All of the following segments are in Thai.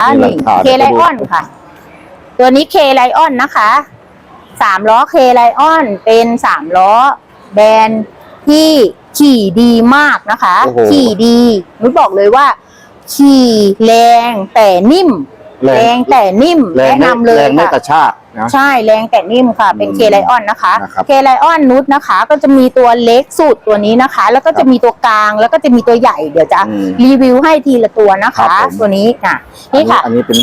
อันนี้ราคาเคไลออนค่ะ ตัวนี้เคไลออนนะคะสามล้อเคไลออนเป็นสามล้อแบรนด์ที่ขี่ดีมากนะคะโอ้โหขี่ดีนุชบอกเลยว่า ขี่แรงแต่นิ่ม แรงแรงแต่นิ่มแรงแนะไม่นำเลยแรงไม่ค่ะ กระชากนะ ใช่แรงแต่นิ่มค่ะเป็นอืมเคไลออนนะคะนะครับเคไลออนนุชนะคะ ก็จะมีตัวเล็กสุดตัวนี้นะคะ แล้วก็จะมีตัวกลางแล้วก็จะมีตัวใหญ่เดี๋ยวจะอืมรีวิวให้ทีละตัวนะครัคะ บผม ตัวนี้อะนี่ค่ะ อันนี้เป็น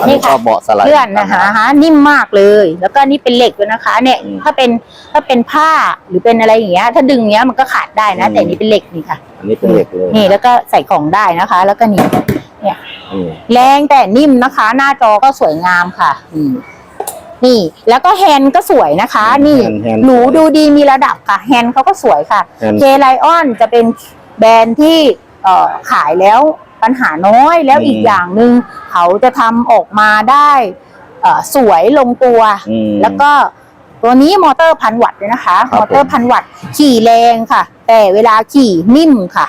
อันนี่นี้ค่ะ ก็เบาะสไลด์ เลื่อนนะคะฮะนิ่มมากเลย แล้วก็นี่เป็นเหล็กด้วยนะคะ เนี่ยอืมถ้าเป็นถ้าเป็นผ้าหรือเป็นอะไรอย่างเงี้ยถ้าดึงเงี้ยมันก็ขาดได้นะ อืม แต่นี่เป็นเหล็กนี่ค่ะ อันนี้เป็นเหล็กเลยนี่แล้วก็ใส่ของได้นะคะ แล้วก็นี่ นี่แรงแต่นิ่มนะคะ หน้าจอก็สวยงามค่ะนี่นี่แล้วก็แฮนด์ก็สวยนะคะ นี่แฮนด์แฮนด์หรูดูดีมีระดับค่ะ แฮนด์เขาก็สวยค่ะแฮนด์เคไลออนจะเป็นแบรนด์ที่เอ่อขายแล้วปัญหาน้อยแล้วอืมอีกอย่างหนึ่งเขาจะทำออกมาได้เอ่อสวยลงตัวอืมแล้วก็ตัวนี้มอเตอร์พันวัตต์ด้วยนะคะครับมอเตอร์พันวัตต์ขี่แรงค่ะ แต่เวลาขี่นิ่มค่ะ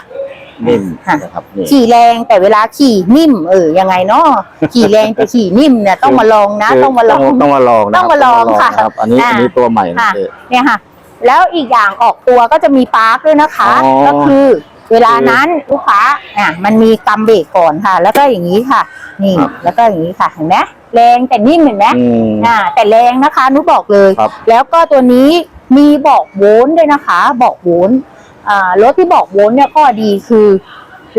นิ่มค่ะ นะครับนี่ ขี่แรงแต่เวลาขี่นิ่ม เออยังไงเนาะขี่แรงแต่ขี่นิ่มเนี่ยต้องมาลองนะคืต้องมาลอง ต้องมาลองนะต้องมาลองค่ะนะครับอันนี้อ่า อันนี้ตัวใหม่นะค่ะ เจ๊ เนี่ยค่ะ แล้วอีกอย่างออกตัวก็จะมีปาร์คด้วยนะคะ อ๋อ ก็คือ เวลานั้นลูกค้าอะมันมีกำเบรกก่อนค่ะ แล้วก็อย่างนี้ค่ะ นี่ครับแล้วก็อย่างนี้ค่ะเห็นไหมแรงแต่นิ่มเห็นไหมอืม อ่าแต่แรงนะคะนุบอกเลย ครับ แล้วก็ตัวนี้มีบอกโวลต์ด้วยนะคะ บอกโวลต์อ่า รถที่บอกโวลต์เนี่ยข้อดีคือ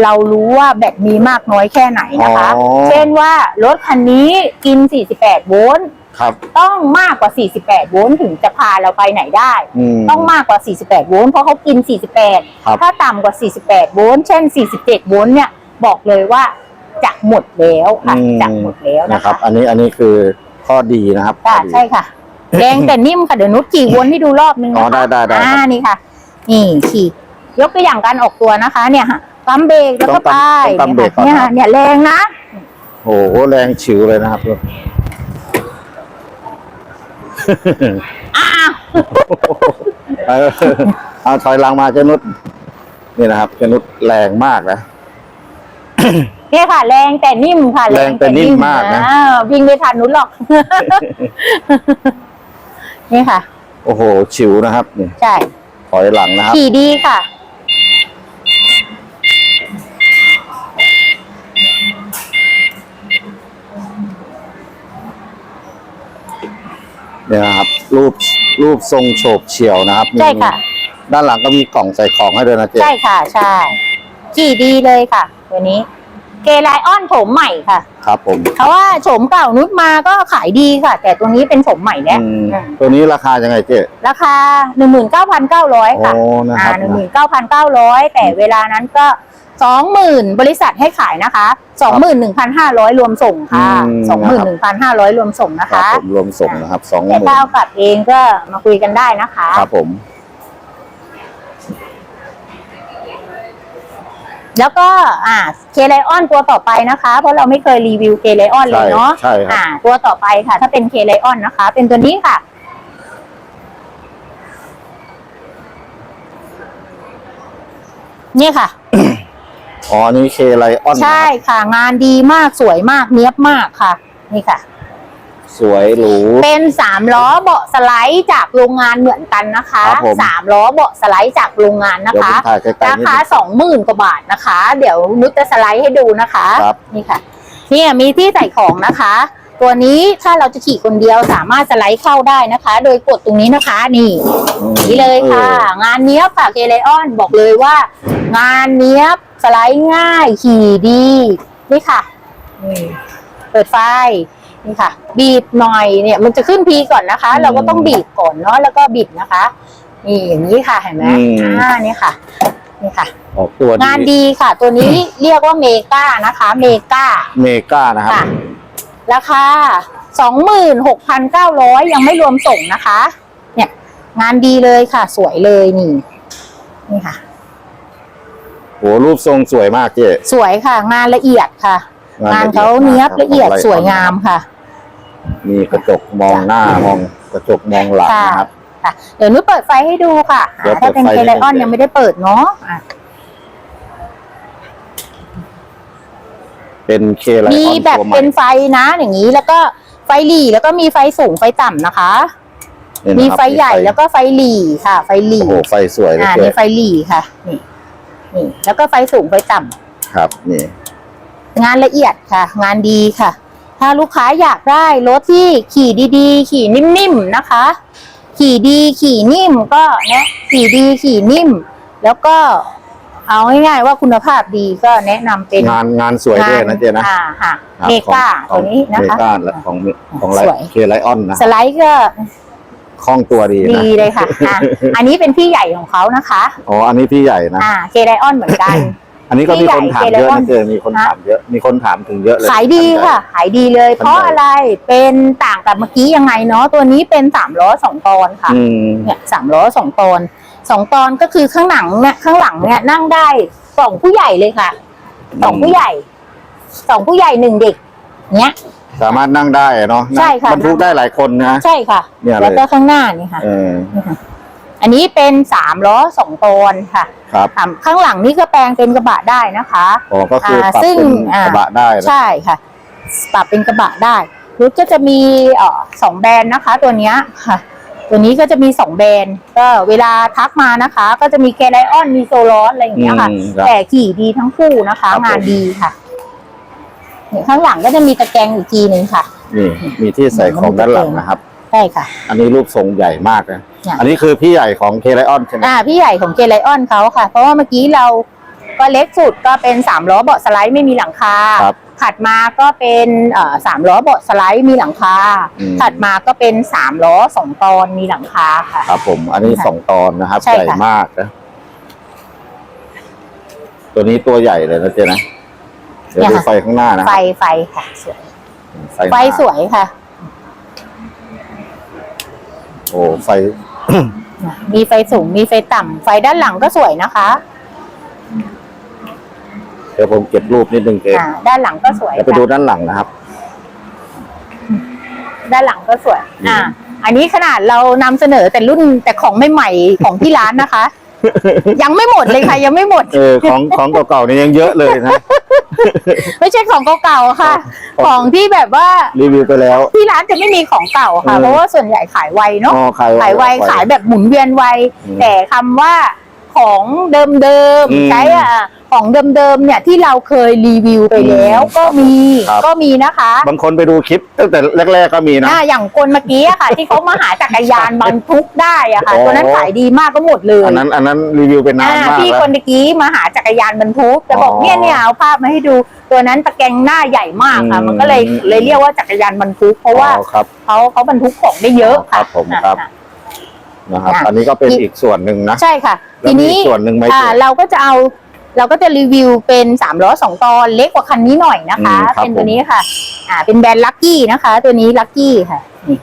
เรารู้ว่าแบตมีมากน้อยแค่ไหนนะคะ อ๋อ เช่นว่ารถคันนี้กิน 48 โวลต์ครับต้องมากกว่า 48 โวลต์ถึงจะพาเราไปไหนได้ อืม ต้องมากกว่า 48 โวลต์เพราะเขากิน48ครับถ้าต่ำกว่า 48 โวลต์เช่น 47 โวลต์เนี่ยบอกเลยว่าจะหมดแล้วค่ะอืมจะหมดแล้วนะนะครัคะบอันนี้อันนี้คือข้อดีนะครับค่ะข้อดี ใช่ค่ะแรงแต่นิ่มค่ะเดี๋ยวนุชขี่วนให้ดูรอบนึงอ๋อนะคะได้ได้ได้อ่าครับนี่ค่ะ นี่ขี่ยกตัวอย่างการออกตัวนะคะ เนี่ยค่ะปั๊มเบรกแล้วก็ต้องไปปั๊มต้องปั๊มเบรกก่อน เนี่ยนะค่ะเนี่ยแรงนะโอ้โหแรงฉิวเลยนะครับอ้าวเออเอาถอยหลังมาเจนุชนี่นะครับเจนุชแรงมากนะ เนี่ยค่ะ แรงแต่นิ่มค่ะแรงแต่นิ่มมากนะ อ่าวิ่งไม่ทันนุชหรอก นี่ค่ะ โอ้โหฉิวนะครับนี่ใช่ ถอยหลังนะครับ ขี่ดีค่ะ เนี่ยนะครับ รูปรูปทรงโฉบเฉี่ยวนะครับมีใช่ค่ะ ด้านหลังก็มีกล่องใส่ของให้ด้วยนะเจ๊ใช่ค่ะ ใช่ ขี่ดีเลยค่ะตัวนี้ เกไลออนโฉมใหม่ค่ะ ครับผมเพราะว่าโฉมเก่านุชมาก็ขายดีค่ะ แต่ตัวนี้เป็นโฉมใหม่แล้วอืมอืมตัวนี้ราคายังไงเจ๊ ราคาหนึ่งหมื่นเก้าพันเก้าร้อยโอ้ค่ะนะคอ่ารับ หนึ่งหมื่นเก้าพันเก้าร้อยแต่เวลานั้นก็สองหมื่นบริษัทให้ขายนะคะสองหมื่นหนึ่งพันห้าร้อยรวมส่งค่ะสองหมื่นหนึ่งพันห้าร้อยรวมส่งนะครัคะ บผมรวมส่งนะครับสองหแต่มื่นถ้าเอากลับเองก็มาคุยกันได้นะคะ ครับผม แล้วก็อ่าเคไลออนตัวต่อไปนะคะ เพราะเราไม่เคยรีวิวเคไลออนเลยเนาะใช่ครับอ่า ตัวต่อไปค่ะ ถ้าเป็นเคไลออนนะคะ เป็นตัวนี้ค่ะเนี่ยค่ะ อ๋อ นี่เคไลออนใช่ค่ะ งานดีมากสวยมากเนี้ยบมากค่ะ นี่ค่ะ สวยหรู เป็นสามล้อเบาะสไลด์จากโรงงานเหมือนกันนะคะครับผมสามล้อเบาะสไลด์จากโรงงานนะเดี๋ยวผคะมถ่ายใกล้ๆรานิดคานึงสองหมื่นกว่าบาทนะคะ เดี๋ยวนุชจะสไลด์ให้ดูนะคะครับ นี่ค่ะ เนี่ยมีที่ใส่ของนะคะ ตัวนี้ถ้าเราจะขี่คนเดียวสามารถสไลด์เข้าได้นะคะ โดยกดตรงนี้นะคะนี่ อืมนี่เลยค่ะอองานเนี้ยบค่ะเกเลออนบอกเลยว่า งานเนี้ยบสไลด์ง่ายขี่ดี นี่ค่ะนี่เปิดไฟ นี่ค่ะ บีบหน่อยเนี่ย มันจะขึ้นพีก่อนนะคะ เราก็ต้องบีบก่อนเนาะแล้วก็บิดนะคะ นี่อย่างนี้ค่ะเห็นไหมอ่านี่ค่ะ นี่ค่ะ ออกตัวงานดีค่ะ ตัวนี้เรียกว่าเมกานะคะ เมกา เมกานะครับ ค่ะราคาสองหมื่นหกพันเก้าร้อยยังไม่รวมส่งนะคะ เนี่ย งานดีเลยค่ะ สวยเลยนี่ นี่ค่ะ โหรูปทรงสวยมากเจ๊สวยค่ะ งานละเอียดค่ะ งานเขาเนี้ยบละเอียดสวยงามค่ะ มีกระจกมองหน้ามองกระจกมองหลังค่ะนะครับค่ะเดี๋ยวนุ้ยเปิดไฟให้ดูค่ะเดี๋ยวอ่าถ้าเป็นเปิดเคไฟไลออนให้ดูยังไม่ได้เปิดเนาะอะเเป็นเคไลออนมีแบบตัวใหม่เป็นไฟนะอย่างนี้แล้วก็ไฟหลีแล้วก็มีไฟสูงไฟต่ำนะคะเนี่ยมีนะครับไฟใหญ่แล้วก็ไฟหลีค่ะ ไฟหลีโอ้โหไฟสวยเลยอ่าเจ๊นี่ไฟหลีค่ะ นี่นี่แล้วก็ไฟสูงไฟต่ำครับ นี่ งานละเอียดค่ะ งานดีค่ะ ถ้าลูกค้าอยากได้รถที่ขี่ดีๆ ขี่นิ่มๆนะคะ ขี่ดีขี่นิ่มก็แนะขี่ดีขี่นิ่ม แล้วก็เอาง่ายๆว่าคุณภาพดีก็แนะนำเป็นงานงานสวยด้วยนะเจ๊นะอ่าค่ะครับเมกาของตัวนี้นะเมคะ กาและของของไลสวย เคไลออนนะสไลด์ก็คล่องตัวดีนะดีเลยค่ะอะ อันนี้เป็นพี่ใหญ่ของเขานะคะ อ๋ออันนี้พี่ใหญ่นะ อ่าเคไดออนเหมือนกัน อันนี้ก็มีคนถามเยอะพี่นะใหญ่เจอมีคนถามเยอะ มีคนถามถึงเยอะเลย ขายดีค่ะ ขายดีเลย เพราะอะไร เป็นต่างกับเมื่อกี้ยังไงเนาะ ตัวนี้เป็นสามล้อสองตอนค่ะอืมเนี่ยสามล้อสองตอนสองตอนก็คือข้างหลังเนี่ยข้างหลังเนี่ยนั่งได้สองผู้ใหญ่เลยค่ะ สองผู้ใหญ่ สองผู้ใหญ่หนึ่งเด็ก เนี้ย สามารถนั่งได้เนาะ ใช่ค่ะบรรทุกได้หลายคนนะ ใช่ค่ะเนี่ยเลยแล้วก็ข้างหน้านี่ค่ะเออนี่ค่ะอันนี้เป็นสามล้อสองตอนค่ะครับอ่าข้างหลังนี่ก็แปลงเป็นกระบะได้นะคะอ๋อก็คือปรับซึ่งเป็นอ่ากระบะได้นะใช่ค่ะ ปรับเป็นกระบะได้รถก็จะมีเอ่อสองแบรนด์นะคะ ตัวเนี้ยค่ะ ตัวนี้ก็จะมีสองแบรนด์ก็เวลาทักมานะคะ ก็จะมีแกไลออนมีโซลอสอะไรอย่างเงี้ยค่ะ อืมครับ แต่ขี่ดีทั้งคู่นะคะ ครับผม งานดีค่ะเนี่ยข้างหลังก็จะมีตะแกรงอีกทีหนึ่งค่ะ นี่มีที่ใส่ของด้านหลังนะครับ ใช่ค่ะ อันนี้รูปทรงใหญ่มากนะ เนี่ยอันนี้คือพี่ใหญ่ของเคไลออนใช่ไหมอ่าพี่ใหญ่ของเกไลออนเขาค่ะ เพราะว่าเมื่อกี้เราก็เล็กสุดก็เป็นสามล้อเบาะสไลด์ไม่มีหลังคาครับ ถัดมาก็เป็นเอ่อสามล้อเบาะสไลด์มีหลังคา อืม ถัดมาก็เป็นสามล้อสองตอนมีหลังคาค่ะ ครับผมอันนี้ค่ะสองตอนนะครับ ใช่ใหญ่ค่ะมากนะตัวนี้ตัวใหญ่เลยนะเจ๊นะ เดี๋ยวดูไฟข้างหน้านะไฟไฟค่ะสวยไฟหน้าไฟสวยค่ะ โอ้ไฟ มีไฟสูงมีไฟต่ำไฟด้านหลังก็สวยนะคะเดี๋ยวผมเก็บรูปนิดนึงเจ๊อ่าด้านหลังก็สวยเดี๋ยวไปค่ะดูด้านหลังนะครับ ด้านหลังก็สวย อ่า อันนี้ขนาดเรานำเสนอแต่รุ่นแต่ของใหม่ๆของที่ร้านนะคะ ยังไม่หมดเลยค่ะ ยังไม่หมด เออของของเก่าๆเนี่ยยังเยอะเลยนะ ไม่ใช่ของเก่าๆค่ะครับของที่แบบว่ารีวิวไปแล้ว ที่ร้านจะไม่มีของเก่าค่ะเออเพราะว่าส่วนใหญ่ขายไวเนาะอ๋อขายขายไวขายแบบหมุนเวียนไวอืมแต่คำว่าของเดิมอืมๆใช้อะ ของเดิมๆเนี่ยที่เราเคยรีวิวไปแล้วอืมก็มีครับ ก็มีนะคะ บางคนไปดูคลิปตั้งแต่แรก ๆ ก็มีนะ อ่าอย่างคนเมื่อกี้อะค่ะ ที่เขามาหาจักรยานบรรทุกได้อะค่ะ อ๋อ ตัวนั้นขายดีมากก็หมดเลยอันนั้นอันนั้นรีวิวเป็นนานอ่ามากพี่แล้ว คนเมื่อกี้มาหาจักรยานบรรทุกจะบอกอ๋อเนี่ยเนี่ยเอาภาพมาให้ดูตัวนั้นตะแกรงหน้าใหญ่มากค่ะ อืม มันก็เลยเลยเรียกว่าจักรยานบรรทุกเพราะว่าอ๋อครับ เขาเขาบรรทุกของได้เยอะครัค่ะบผมครับอ่านะครับ อะอันนี้ก็เป็นอีก อีกส่วนหนึ่งนะใช่ค่ะ แล้วทีมีนี้อีกส่วนหนึ่งไหมอ่าเจ๊เราก็จะเอา เราก็จะรีวิวเป็นสามล้อสองตอนเล็กกว่าคันนี้หน่อยนะคะ อืมครับ เป็นตัวนี้ค่ะ อ่า เป็นแบรนด์ลักกี้นะคะ ตัวนี้ลักกี้ค่ะ นี่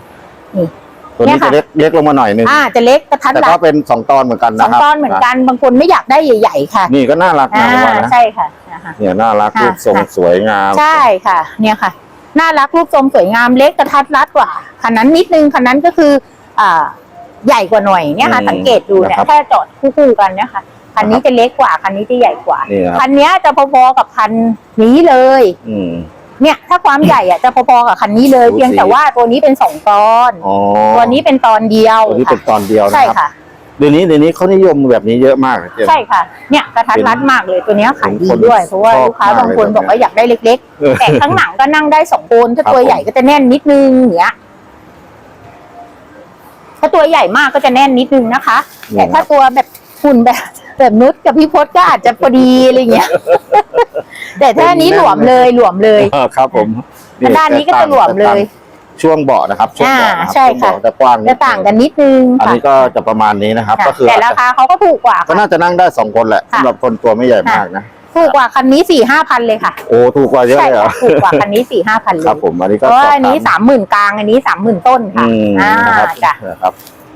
ตัวนี้เนี่ยค่ะ จะเล็กเล็กลงมาหน่อยหนึงอ่า จะเล็กกระทัดแต่รัก็ดเป็นสองตอนเหมือนกันสนะองครับตอนเหมือนกันบางคนไม่อยากได้ใหญ่ ๆ ค่ะ นี่ก็น่ารักอ่า นะผมว่านะใช่ค่ะนะคะ เนี่ยน่ารักค่ะรูปทรงค่ะ สวยงาม ใช่ค่ะ เนี่ยค่ะ น่ารักรูปทรงสวยงามเล็กกระทัดรัดกว่าคันนั้นนิดนึงคันนั้นก็คืออ่าใหญ่กว่าหน่อยเนี่ยค่ะสังเกตดูเนี่ยถ้าจอดคู่ๆกันเนี่ยค่ะ คันนี้จะเล็กกว่าคันนี้จะใหญ่กว่านี่นะครับ คันเนี้ยจะพอๆกับคันนี้เลย อืม เนี่ย ถ้าความใหญ่อะจะพอๆกับคันนี้เลยดูสิเพียงแต่ว่าตัวนี้เป็นสองตอน อ๋อตัวนี้เป็นตอนเดียวตัวนี้เป็นตค่ะอนเดียวนะใช่ครับค่ะ เดี๋ยวนี้เดี๋ยวนี้เขานิยมแบบนี้เยอะมากนะเจ๊ ใช่ค่ะ เนี่ยกระทัดรัดมากเลยตัวเนี้ยขายดีคนด้วย เพราะว่าชอบลูกค้ามากบางคนเลยบอกว่าอยากได้เล็ก เออๆ แต่ข้างหลังก็นั่งได้สองคนถ้าครับตัวผม ใหญ่ก็จะแน่นนิดนึงอย่างเงี้ยถ้าตัวใหญ่มากก็จะแน่นนิดนึงนะคะ แต่ถ้าตัวแบบหุ่นแบบ แบบนุชกับพี่พศก็อาจจะพอดีอะไรเงี้ย แต่ถ้าอันนี้หลวมเลยหลวมเลยเออครับผมแต่ด้านนี้ก็จะหลวมเลย ช่วงเบาะนะครับช่วงเบาะนะอ่าครับใช่ช่วงค่ะเบาะจะกว้างนิดจะต่างกันนิดนึงอันค่ะนี้ก็จะประมาณนี้นะครับค่ะก็คือแต่ราคาเขาก็ถูกกว่าก็ค่ะน่าจะนั่งได้สองคนแหละค่ะสำหรับคนตัวไม่ใหญ่มากนะถูกกว่าคันนี้สี่ห้าพันเลยค่ะ โอ้ถูกกว่าเยอะใช่เลยเหรอค่ะถูกกว่าคันนี้สี่ห้าพันเลครับยผมอันนี้เพก็ราะว่าสอบอันนี้ถามสามหมื่นกลางอันนี้สามหมื่นต้นค่ะอืมอ่านะครับจ้ะนะครับ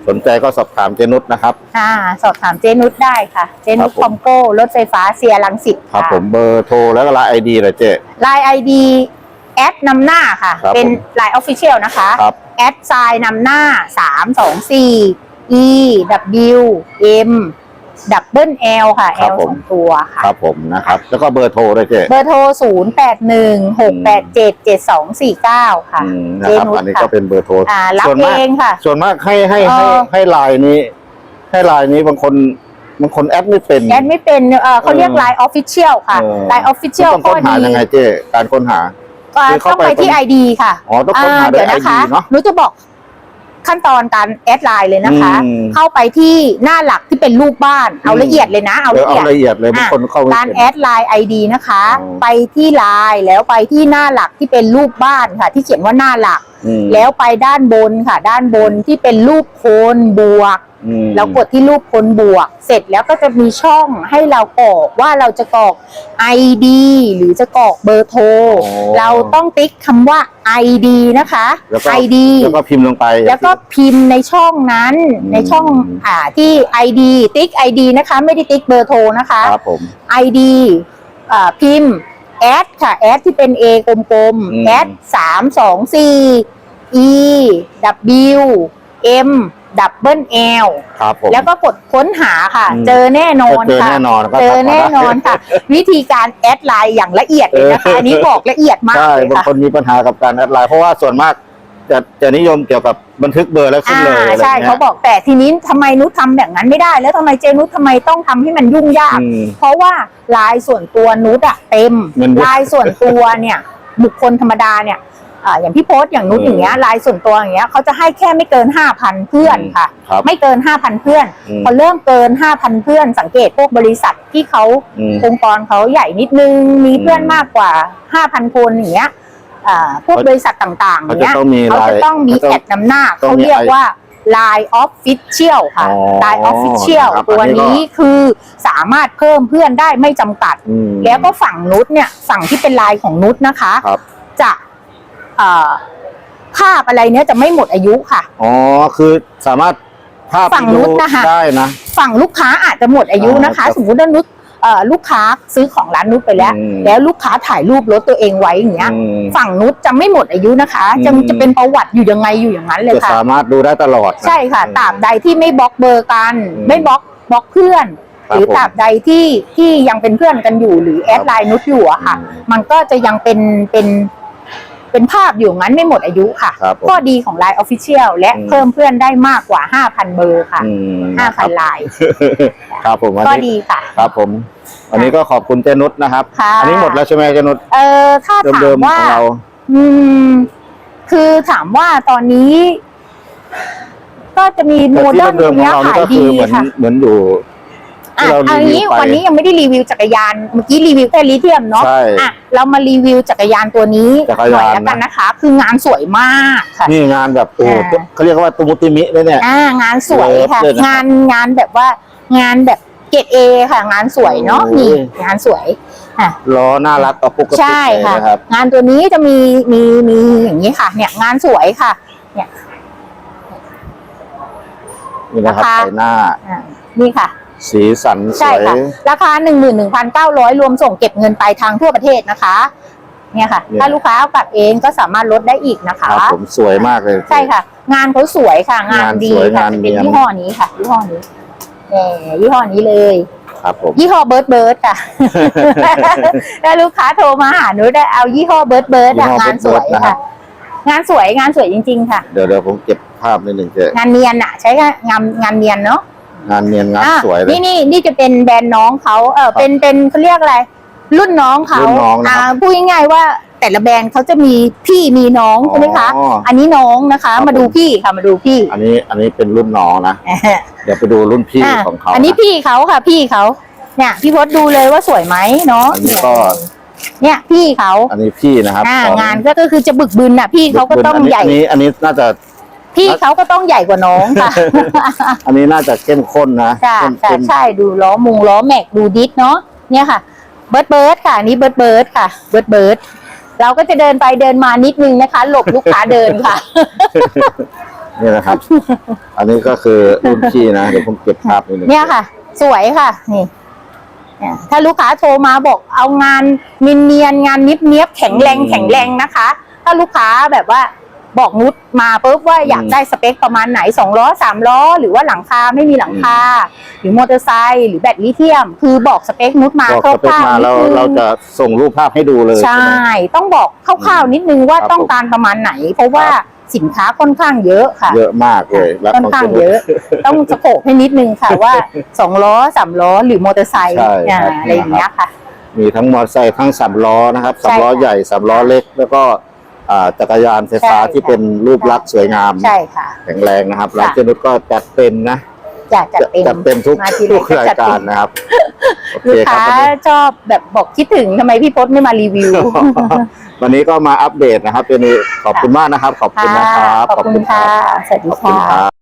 สนใจก็สอบถามเจนุสนะครับอ่าสอบถามเจนุชได้ค่ะ เจนุชครับผมคอมโก้รถไฟฟ้าเซียรังสิตครับค่ะผมเบอร์โทรแล้วก็ไลน์ไอดีเลยเจ๊ไลน์ไอดีแอดนำหน้าค่ะครับเป็นผมไลน์ออฟฟิเชียลนะคะครับแอดไซน์นำหน้าสามสองสี่ e w m ดับเบิลแอลค่ะครั L บผมสองตัวค่ะ ครับผมนะครับ แล้วก็เบอร์โทรด้วยเจ๊ เบอร์โทร 0 8 1 6 8 7 7 2 4 9 ค่ะอืมนะเจครับนุชอันนี้ค่ะก็เป็นเบอร์โทร อ่ารับส่วนเอมาก งค่ะ ส่วนมากให้ให้ให้เอ่อ ให้ไลน์นี้ ให้ไลน์นี้บางคนบางคนแอดไม่เป็น แอดไม่เป็นเออเขาเรียกเออ Line Official ค่ะเออ Line Official ต้องข้อค้นหาดียังไงเจ๊การค้นหาก็คือเข้าต้องไปไปที่ตรง ID ค่ะอ๋อต้องค้นหาอ่าด้วเดี๋ยยวไอนะคะดีเนาะ หนูจะบอก ขั้นตอนการแอดไลน์เลยนะคะ อืมเข้าไปที่หน้าหลักที่เป็นรูปบ้านเอาอืมละเอียดเลยนะเอาเออละเอาเอียด ละเอียดเลยบางคนเข้าไม่การเป็นแอดไลน์ ID นะคะ อ๋อ ไปที่ไลน์แล้วไปที่หน้าหลักที่เป็นรูปบ้านค่ะ ที่เขียนว่าหน้าหลักอืม แล้วไปด้านบนค่ะ ด้านบนที่เป็นรูปโคนบวกอืมแล้วกดที่รูปคนบวก เสร็จแล้วก็จะมีช่องให้เรากรอกว่าเราจะกรอก ID หรือจะกรอกเบอร์โทรอ๋อเราต้องติ๊กคำว่า ID นะคะแล้วก็ ID แล้วก็พิมพ์ลงไป แล้วก็พิมพ์ในช่องนั้นอืมในช่องอ่าที่ ID ติ๊ก ID นะคะ ไม่ได้ติ๊กเบอร์โทรนะคะครับผม ID อ่าพิมพ์ แอดค่ะแอดที่เป็น A กลมอืม ๆแอดสามสองสี่ E W M ดับเบิล L ครับผม แล้วก็กดค้นหาค่ะ อืมเจอแน่นอนเจอค่ะแน่นอนก็เจอทักมาแน่นอนได้ค่ะ วิธีการแอดไลน์อย่างละเอียดเลยนะคะ เอออั อันนี้บอกละเอียดมากใช่เลยบางค่ะ คนมีปัญหากับการแอดไลน์เพราะว่าส่วนมาก จะจะนิยมเกี่ยวกับบันทึกเบอร์แล้วขึ้นอ่าเลยอะไรใช่เงี้ย เขาบอกแต่ทีนี้ทำไมนุชทำแบบนั้นไม่ได้ แล้วทำไมเจนุชทำไมต้องทำให้มันยุ่งยาก อืมเพราะว่าลายส่วนตัวนุชอะเต็มมันเยอะลายส่วนตัวเนี่ย บุคคลธรรมดาเนี่ยอ่าอย่างพี่โพสต์อย่างนุชเออออย่างเงี้ยลายส่วนตัวอย่างเงี้ยเขาจะให้แค่ไม่เกินห้าพันเพื่อนค่ะ ครับไม่เกินห้าพันเพื่อนอืมพอเริ่มเกินห้าพันเพื่อน สังเกตพวกบริษัทที่เขาอืมองค์กรเขาใหญ่นิดนึงมีเพื่อนอืม มากกว่าห้าพันคนอย่างเงี้ย อ่าพวกเขาบริษัทต่างๆเขาอย่างจะเงี้ยต้องมีเขาลาย จะต้องมีเขาแอต้องดนำหน้าต้องเขามีเรียกไอว่า Line Official ค่ะ อ๋อ Line Official นะครับตัวอันนี้ก็ นี้คือสามารถเพิ่มเพื่อนได้ไม่จำกัด อืม แล้วก็ฝั่งนุชเนี่ยฝั่งที่เป็นลายของนุชนะคะ ครับ จะเอ่อภาพอะไรเนี้ยจะไม่หมดอายุค่ะ อ๋อคือสามารถภาพฝั่งที่นู้ดูนนะคะ ได้นะ ฝั่งลูกค้าอาจจะหมดอายุนะคะ อ่าครับ สมมุติว่านุชเอ่อ ลูกค้าซื้อของร้านนุชไปแล้ว อืมแล้วลูกค้าถ่ายรูปรถตัวเองไว้อย่างเงี้ย อืมฝั่งนุชจะไม่หมดอายุนะคะจะอืม จะเป็นประวัติอยู่ยังไงอยู่อย่างนั้นเลยจะค่ะ สามารถดูได้ตลอดนใช่ค่ะตราบใดที่ไม่บล็อกเบอร์กัน อืมไม่บล็อกบล็อกเพื่อน ครับหรือผมตราบใดที่ที่ยังเป็นเพื่อนกันอยู่หรือแอดไลน์นุชอยู่อะค่ะ อืม มันก็จะยังเป็นเป็น เป็นภาพอยู่งั้นไม่หมดอายุค่ะครับผมข้อดีของ Line Official และอืม เพิ่มเพื่อนได้มากกว่า 5,000 เบอร์ค่ะอืมนะครับ5,000ลายครับผมวันก็นี้ดีค่ะครับผมวันนี้ก็ขอบคุณเจนุชนะครับ ค่ะอันี้หมดแล้วใช่ไหมเจนุชเออถ้าถาเดิมมๆขว่า องเรา อืม คือถามว่าตอนนี้ ก็จะมีโมแต่เดิที่ร์นเดิตมรงๆของเนี้ยเรานี่ขายดีก็คือเหมือนค่ะ เหมือนอยู่อะ ที่เราอันรีวินี้วไป วันนี้ยังไม่ได้รีวิวจักรยานเมื่อกี้รีวิวแค่ลิเธียมเนาะใช่อะเรามารีวิวจักรยานตัวนี้จักรยานหน่อยแล้วกันนะคะ คืองานสวยมากค่ะ นี่งานแบบโอ้อ่า เขาเรียกว่าตุมุติมิเลยเนี่ย อ่างานสวยค่ะ เลิศเลยนะครับงานงานแบบว่างานแบบเกรดเอค่ะ งานสวยเนาะโอ้ย นี่งานสวยอะล้อน่ารักกระปุกกระปุกใช่เลยค่ะนะครับ งานตัวนี้จะมีมีมีอย่างนี้ค่ะ เนี่ยงานสวยค่ะเนี่ยนี่นะครับราคา ใส่หน้า อ่านี่ค่ะ สีสันสใช่วยค่ะ ราคา 11,900 รวมส่งเก็บเงินปลายทางทั่วประเทศนะคะ เนี่ยค่ะเนี่ยถ้าลูกค้าเอากลับเองก็สามารถลดได้อีกนะคะ ครับผมสวยมากเลย ใช่ค่ะ งานเขาสวยค่ะ งานงานดีสวยค่ะงานจะเนีเป็นยน ยี่ห้อนี้ค่ะ ยี่ห้อนี้แหมยี่ห้อนี้เลย ครับผม ยี่ห้อเบิร์ดเบิร์ดค่ะ ถ้าลูกค้าโทรมาหาหนูได้เอายี่ห้อเบิร์ดเบิร์ดยี่ห้องานสวย Bird Bird นะครัค่ะ บ งานสวยงานสวยจริง ๆ ค่ะ เดี๋ยวเดี๋ยวผมเก็บภาพนิดหนึ่งเจ๊งานเนียนอะใช้งานงานเนียนเนาะ งานเนียนงานอะสวยเลย นี่นี่นี่จะเป็นแบรนด์น้องเขาเออเป็นเป็นเขาเรียกอะไร รุ่นน้องเขารุ่นน้องนะครับพูดง่ายๆว่าแต่ละแบรนด์เขาจะมีพี่มีน้องใช่ไหมคะ อ๋ออัอันนี้น้องนะคะ ครับ มาดูผมพี่ค่ะมาดูพี่อันนี้อันนี้เป็นรุ่นน้องนะ เดี๋ยวไปดูรุ่นพี่อะของเขาอันนี้ะพี่เขาค่ะ พี่เขาเนี่ยพี่พศดูเลยว่าสวยไหมเนาะอันนี้ก็เนี่ยพี่เขาอันนี้พี่นะครับอ่าของงานก็ก็คือจะบึกบึนน่ะ พี่เขาก็ต้องนนี้ใหญ่อันนี้อันนี้น่าจะ พี่เขาก็ต้องใหญ่กว่าน้องค่ะ อันนี้น่าจะเข้มข้นนะใช่เข้มใช่เข้มใช่ดูล้อมุงล้อแม็กดูดิสเนาะเนี่ยค่ะ เบิร์ดเบิร์ดค่ะอันนี่เบิร์ดเบิร์ดค่ะ เบิร์ดเบิร์ดเราก็จะเดินไปเดินมานิดนึงนะคะ หลบลูกค้าเดินค่ะ นี่นะครับ อันนี้ก็คือรุ่นพี่นะ เดี๋ยวผมเก็บภาพนิดหนึงเนี่ยค่ะ สวยค่ะ นี่เนี่ยถ้าลูกค้าโทรมาบอกเอางานเนียนๆงานเนียบๆแข็งแรงแข็งแรงนะคะ ถ้าลูกค้าแบบว่า บอกนุชมาปุ๊บว่าอยากอืมได้สเปคประมาณไหนสองล้อสามล้อ หรือว่าหลังคาไม่มีหลังคา หรือมอเตอร์ไซค์หรือแบตลิเธียม คือบอกสเปคนุชมาบอกสเปคมาๆแล้วนิดนึงเราจะส่งรูปภาพให้ดูเลยใช่ ไหม ต้องบอกคร่าวๆนิดนึงว่าครับต้องการประมาณไหน เพราะว่าครับ สินค้าค่อนข้างเยอะค่ะ เยอะมากเลยรับค่อนข้างเยอะ ต้องสโคปให้นิดนึงค่ะว่าสองล้อสามล้อหรือมอเตอร์ไซค์ใช่อ่าครับ อะไรอย่างเงี้ยค่ะ มีทั้งมอเตอร์ไซค์ทั้งสามล้อนะครับใช่สามล้อค่ะ ใหญ่สามล้อเล็ก แล้วก็ อ่าจักรยานไฟฟ้าใช่ค่ะ ที่เป็นรูปลักษณ์สวยงาม ใช่ค่ะ แข็งแรงนะครับค่ะ ร้านเจนุชก็จัดเต็มนะอยากจัดเต็มจัดเต็มทุกมาทีไรทุกก็รายจัดเต็มการนะครับโอเคลูกครับค้าวันนี้ชอบแบบบอกคิดถึงทำไมพี่พศไม่มารีวิววันนี้ก็มาอัปเดตนะครับเจนุชขอบคุณมากนะครับ ขอบคุณนะครับ ขอบคุณค่ะ สวัสดีขอบคุณค่ะ ครับ